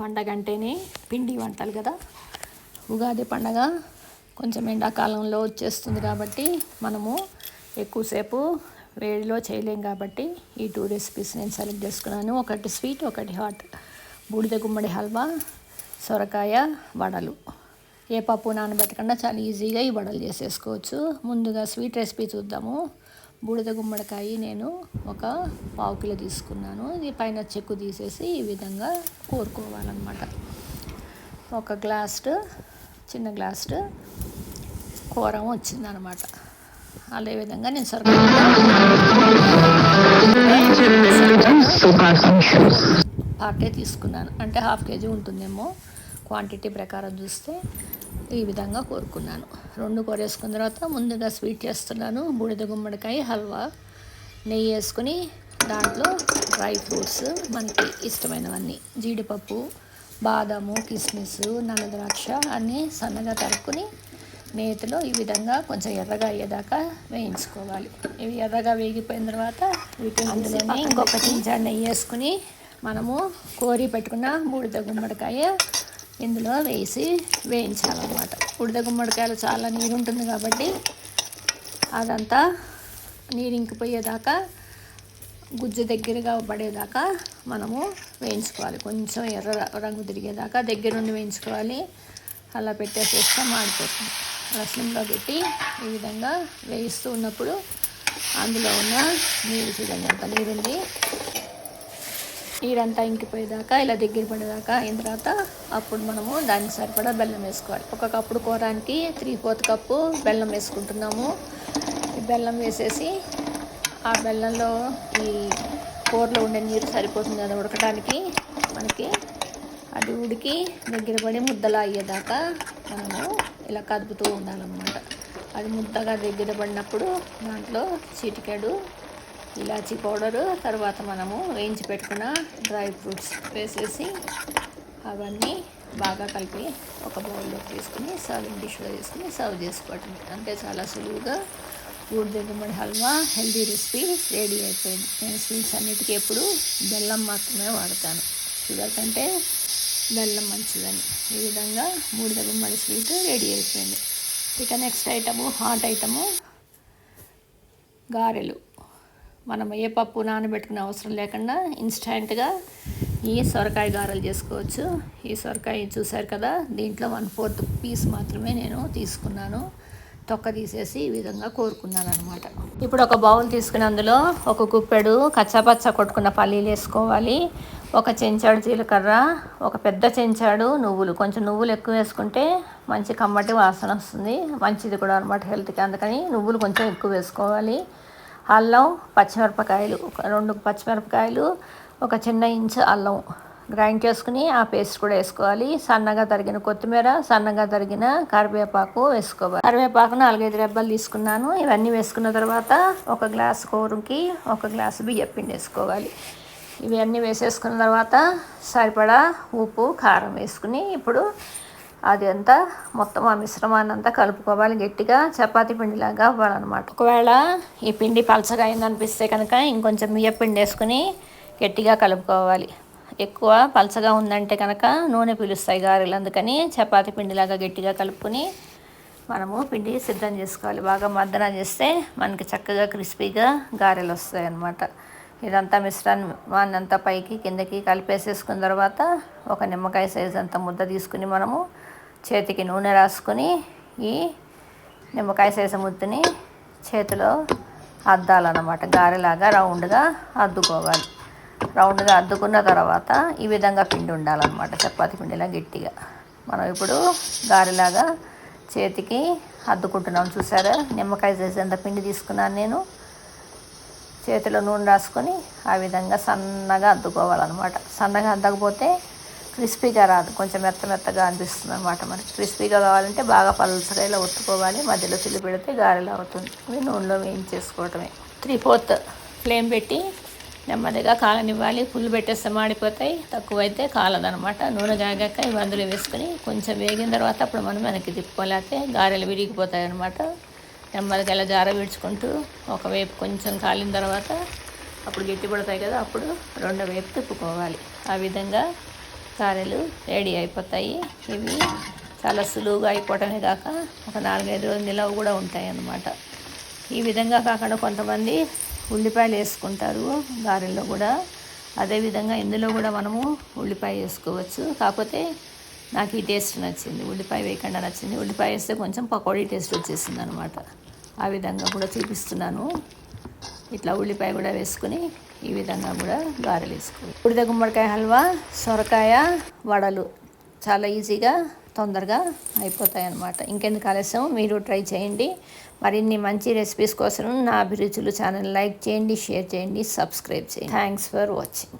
పండగ అంటేనే పిండి వంటలు కదా? ఉగాది పండగ కొంచెం ఎండాకాలంలో వచ్చేస్తుంది కాబట్టి మనము ఎక్కువసేపు వేడిలో చేయలేం కాబట్టి ఈ టూ రెసిపీస్ నేను సెలెక్ట్ చేసుకున్నాను. ఒకటి స్వీట్ ఒకటి హాట్. బూడిద గుమ్మడి హల్వా సొరకాయ వడలు. ఏ పప్పు నానబెట్టకుండా చాలా ఈజీగా ఈ వడలు చేసేసుకోవచ్చు. ముందుగా స్వీట్ రెసిపీ చూద్దాము. బూడిద గుమ్మడికాయ నేను ఒక పావు కిలో తీసుకున్నాను. ఇది పైన చెక్కు తీసేసి ఈ విధంగా కోరుకోవాలన్నమాట. ఒక గ్లాస్ చిన్న గ్లాస్ కూరం వచ్చిందనమాట అదేవిధంగా నేను సరుకు పాకే తీసుకున్నాను. అంటే హాఫ్ కేజీ ఉంటుందేమో క్వాంటిటీ ప్రకారం చూస్తే. ఈ విధంగా కోరుకున్నాను. రెండు కోరేసుకున్న తర్వాత ముందుగా స్వీట్ చేస్తున్నాను. బూడిద గుమ్మడికాయ హల్వా నెయ్యి వేసుకుని దాంట్లో డ్రై ఫ్రూట్స్ మనకి ఇష్టమైనవన్నీ. జీడిపప్పు బాదాము కిస్మిస్ నల్ల ద్రాక్ష అన్నీ సన్నగా తరుక్కుని నేతిలో ఈ విధంగా కొంచెం ఎర్రగా అయ్యేదాకా వేయించుకోవాలి. ఇవి ఎర్రగా వేగిపోయిన తర్వాత వీటిని అందులోనే ఇంకొక చెంచా నెయ్యి వేసుకుని మనము కోరి పెట్టుకున్న బూడిద గుమ్మడికాయ ఇందులో వేసి వేయించాలన్నమాట. బూడిద గుమ్మడికాయలు చాలా నీరు ఉంటుంది కాబట్టి అదంతా నీరు ఇంకిపోయేదాకా గుజ్జు దగ్గరగా పడేదాకా మనము వేయించుకోవాలి. కొంచెం ఎర్ర రంగు తిరిగేదాకా దగ్గర నుండి వేయించుకోవాలి. అలా పెట్టేసేస్తే మాడిపోతుంది. రసంలో పెట్టి ఈ విధంగా వేయిస్తూ ఉన్నప్పుడు అందులో ఉన్న నీరు చూడండి అంత నీరుంది. నీరంతా ఇంకిపోయేదాకా ఇలా దగ్గర పడేదాకా అయిన తర్వాత అప్పుడు మనము దానికి సరిపడా బెల్లం వేసుకోవాలి. ఒక కప్పుడు కూరానికి త్రీ ఫోర్త్ కప్పు బెల్లం వేసుకుంటున్నాము. ఈ బెల్లం వేసేసి ఆ బెల్లంలో ఈ కూరలో ఉండే నీరు సరిపోతుంది అది ఉడకడానికి మనకి అది ఉడికి దగ్గర పడి ముద్దలా అయ్యేదాకా మనము ఇలా కదుపుతూ ఉండాలన్నమాట. అది ముద్దగా దగ్గర పడినప్పుడు దాంట్లో చిటికెడు ఇలాచీ పౌడరు తర్వాత మనము వేయించి పెట్టుకున్న డ్రై ఫ్రూట్స్ వేసేసి అవన్నీ బాగా కలిపి ఒక బౌల్లో తీసుకుని సర్వింగ్ డిష్లో తీసుకుని సర్వ్ చేసుకోవటం అంటే చాలా సులువుగా ఊడి హల్వా హెల్దీ రెసిపీ రెడీ అయిపోయింది. నేను స్వీట్స్ అన్నిటికీ ఎప్పుడు బెల్లం మాత్రమే వాడతాను. షుగర్ కంటే బెల్లం మంచిదని. ఈ విధంగా మూడు గుమ్మడి స్వీట్ రెడీ అయిపోయింది. ఇక నెక్స్ట్ ఐటము హాట్ ఐటము గారెలు. మనం ఏ పప్పు నానబెట్టుకునే అవసరం లేకుండా ఇన్స్టెంట్గా ఈ సొరకాయ గారెలు చేసుకోవచ్చు. ఈ సొరకాయ చూశారు కదా? దీంట్లో వన్ ఫోర్త్ పీస్ మాత్రమే నేను తీసుకున్నాను. తొక్క తీసేసి ఈ విధంగా కోరుకున్నాను అనమాట ఇప్పుడు ఒక బౌల్ తీసుకుని అందులో ఒక కుప్పెడు కచ్చాపచ్చ కొట్టుకున్న పల్లీలు వేసుకోవాలి. ఒక చెంచాడు జీలకర్ర ఒక పెద్ద చెంచాడు నువ్వులు. కొంచెం నువ్వులు ఎక్కువ వేసుకుంటే మంచి కమ్మటి వాసన వస్తుంది. మంచిది కూడా అనమాట హెల్త్కి. అందుకని నువ్వులు కొంచెం ఎక్కువ వేసుకోవాలి. అల్లం పచ్చిమిరపకాయలు ఒక రెండు పచ్చిమిరపకాయలు ఒక చిన్న ఇంచు అల్లం గ్రైండ్ చేసుకుని ఆ పేస్ట్ కూడా వేసుకోవాలి. సన్నగా తరిగిన కొత్తిమీర సన్నగా తరిగిన కరివేపాకు వేసుకోవాలి. కరివేపాకు నాలుగైదు రెబ్బలు తీసుకున్నాను. ఇవన్నీ వేసుకున్న తర్వాత ఒక గ్లాస్ కూరకి ఒక గ్లాసు బియ్యం పిండి వేసుకోవాలి. ఇవన్నీ వేసేసుకున్న తర్వాత సరిపడా ఉప్పు కారం వేసుకుని ఇప్పుడు అది అంతా మొత్తం ఆ మిశ్రమాన్ని అంతా కలుపుకోవాలి. గట్టిగా చపాతీ పిండిలాగా అవ్వాలన్నమాట. ఒకవేళ ఈ పిండి పలచగా అయిందనిపిస్తే కనుక ఇంకొంచెం బియ్యం పిండి వేసుకుని గట్టిగా కలుపుకోవాలి. ఎక్కువ పలచగా ఉందంటే కనుక నూనె పిలుస్తాయి గారెలు. అందుకని చపాతి పిండిలాగా గట్టిగా కలుపుకొని మనము పిండి సిద్ధం చేసుకోవాలి. బాగా మద్దన చేస్తే మనకి చక్కగా క్రిస్పీగా గారెలు వస్తాయి అన్నమాట. ఇదంతా మిశ్రాన్ని అంతా పైకి కిందకి కలిపేసేసుకున్న తర్వాత ఒక నిమ్మకాయ సైజ్ అంత ముద్ద తీసుకుని మనము చేతికి నూనె రాసుకొని ఈ నిమ్మకాయ సైజు ముద్దని చేతిలో అద్దాలన్నమాట. గారెలాగా రౌండ్గా అద్దుకోవాలి. రౌండ్గా అద్దుకున్న తర్వాత ఈ విధంగా పిండి ఉండాలన్నమాట. చపాతి పిండిలా గట్టిగా. మనం ఇప్పుడు గారెలాగా చేతికి అద్దుకుంటున్నాం. చూసారా? నిమ్మకాయ చేసేంత పిండి తీసుకున్నాను నేను. చేతిలో నూనె రాసుకొని ఆ విధంగా సన్నగా అద్దుకోవాలన్నమాట. సన్నగా అద్దకపోతే క్రిస్పీగా రాదు. కొంచెం మెత్త మెత్తగా అనిపిస్తుంది అనమాట మనకి క్రిస్పీగా కావాలంటే బాగా పలుచగా ఇలా ఒత్తుకోవాలి. మధ్యలో చిల్లి పెడితే గారెలు అవుతుంది. నూనెలో వేయించేసుకోవటమే. త్రీ ఫోర్త్ ఫ్లేమ్ పెట్టి నెమ్మదిగా కాలనివ్వాలి. ఫుల్ పెట్టేస్తే మాడిపోతాయి తక్కువైతే కాలదనమాట. నూనె కాగాక ఇవి అందులో వేసుకొని కొంచెం వేగిన తర్వాత అప్పుడు మనం వెనక్కి తిప్పుకోలేకపోతే గారెలు విరిగిపోతాయి అనమాట నెమ్మదిగా ఇలా జార విడుచుకుంటూ ఒకవైపు కొంచెం కాలిన తర్వాత అప్పుడు గట్టి పడతాయి కదా అప్పుడు రెండో వైపు తిప్పుకోవాలి. ఆ విధంగా గారెలు రెడీ అయిపోతాయి. ఇవి చాలా సులువుగా అయిపోవటమే కాక ఒక నాలుగైదు రోజులు నిలవ కూడా ఉంటాయి అన్నమాట ఈ విధంగా కాకుండా కొంతమంది ఉల్లిపాయలు వేసుకుంటారు గారెల్లో కూడా. అదేవిధంగా ఇందులో కూడా మనము ఉల్లిపాయ వేసుకోవచ్చు. కాకపోతే నాకు ఈ టేస్ట్ నచ్చింది. ఉల్లిపాయ వేయకుండా నచ్చింది. ఉల్లిపాయ వేస్తే కొంచెం పకోడీ టేస్ట్ వచ్చేసింది అనమాట ఆ విధంగా కూడా చూపిస్తున్నాను. ఇట్లా ఉల్లిపాయ కూడా వేసుకుని ఈ విధంగా కూడా గారెలు వేసుకోవాలి. ఉడిద గుమ్మడికాయ హల్వా సొరకాయ వడలు. చాలా ఈజీగా తొందరగా అయిపోతాయి అన్నమాట ఇంకెందుకు ఆలస్యం? మీరు ట్రై చేయండి. మరిన్ని మంచి రెసిపీస్ కోసం నా అభిరుచులు ఛానల్ లైక్ చేయండి షేర్ చేయండి సబ్స్క్రైబ్ చేయండి. Thanks for watching.